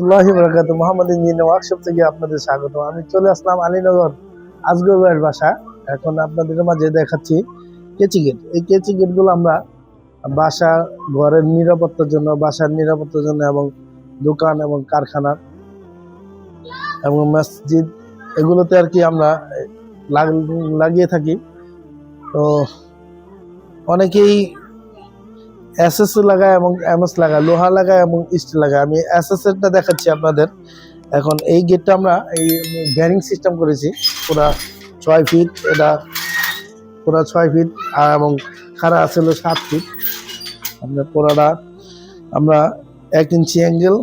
রহমতুল্লাহ Mohammad workshop থেকে আপনাদের আমি চলে আসলাম আলীনগর আজগর এখন আপনাদের মাঝে দেখাচ্ছি কেচি গেট। এই কেচি গেটগুলো আমরা বাসা ঘরের নিরাপত্তার জন্য, বাসার নিরাপত্তার জন্য এবং দোকান এবং কারখানা এবং মসজিদ এগুলোতে আর কি আমরা লাগ- লাগিয়ে থাকি। তো অনেকেই এসএস লাগায় এবং এমএস লাগায়, লোহা লাগায় এবং স্টিল লাগায়। আমি এসএস এরটা দেখাচ্ছি আপনাদের। এখন এই গেটটা আমরা এই ব্যারিং সিস্টেম করেছি, পুরা ছয় ফিট এটা পুরা ছয় ফিট আর এবং খাড়া ছিল সাত ফিট আমরা পুরাটা, আমরা এক ইঞ্চি অ্যাঙ্গেল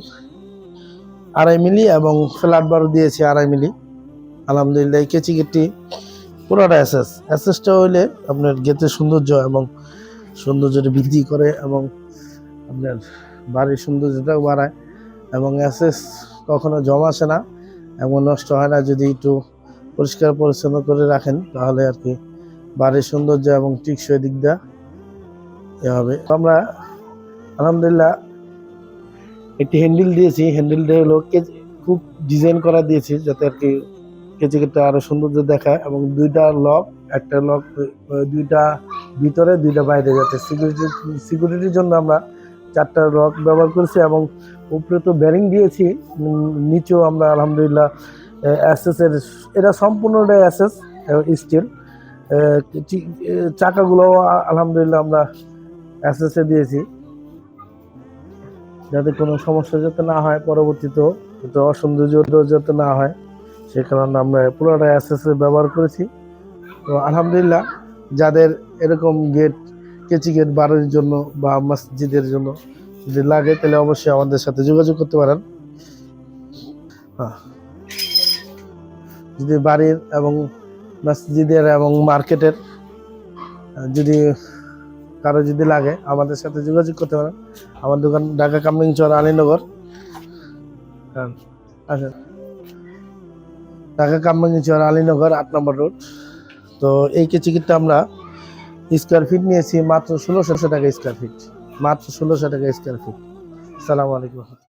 আড়াই মিলি এবং ফ্ল্যাট বার দিয়েছি আড়াই মিলি। আলহামদুলিল্লাহ, এই কেচি গেটটি পুরোটা এসএস এসএসটা হইলে আপনার গেটের সৌন্দর্য এবং সৌন্দর্যটা বৃদ্ধি করে এবং আপনার বাড়ির সৌন্দর্যটাও বাড়ায় এবং অ্যাসেস কখনো জমা আসে না এবং নষ্ট হয় না। যদি একটু পরিষ্কার পরিচ্ছন্ন করে রাখেন তাহলে আর কি বাড়ির সৌন্দর্য এবং টিকসই দিকটা এ হবে। আমরা আলহামদুলিল্লাহ একটি হ্যান্ডেল দিয়েছি। হ্যান্ডেলটা হলো খুব ডিজাইন করা দিয়েছি যাতে আর কি কেচে কেটে আরও সৌন্দর্য দেখায় এবং দুইটা লক, একটা লক, দুইটা ভিতরে দুইটা বাইরে যাচ্ছে। সিকিউরিটি সিকিউরিটির জন্য আমরা চারটা রক ব্যবহার করেছি এবং উপরে তো ব্যারিং দিয়েছি। নিচেও আমরা আলহামদুলিল্লাহ অ্যাসেস এর, এটা সম্পূর্ণটাই অ্যাসেস স্টিল চাকাগুলো আলহামদুলিল্লাহ আমরা অ্যাসেসে দিয়েছি। যাতে কোনো সমস্যা যাতে না হয় পরবর্তীতেও যাতে অসৌন্দর্য যাতে না হয়, সে কারণে আমরা পুরোটা অ্যাসেসে ব্যবহার করেছি। তো আলহামদুলিল্লাহ যাদের এরকম গেট কেচি গেট বাড়ির জন্য বা মসজিদের জন্য যদি লাগে, তাহলে অবশ্যই আমাদের সাথে যোগাযোগ করতে পারেন। হ্যাঁ। যদি বাড়ির এবং মসজিদের এবং মার্কেটের, যদি কারও যদি লাগে, আমাদের সাথে যোগাযোগ করতে পারেন। আমার দোকান ঢাকা কামলিং চর, আলীনগর। আচ্ছা ঢাকা কামরাঙ্গি চর, আলীনগর, আট নম্বর রোড। তো এই কেচিকিটটা আমরা স্কোয়ার ফিট নিয়েছি মাত্র ষোলোশো টাকা স্কোয়ার ফিট মাত্র ষোলোশো টাকা স্কোয়ার ফিট সালামু আলাইকুম।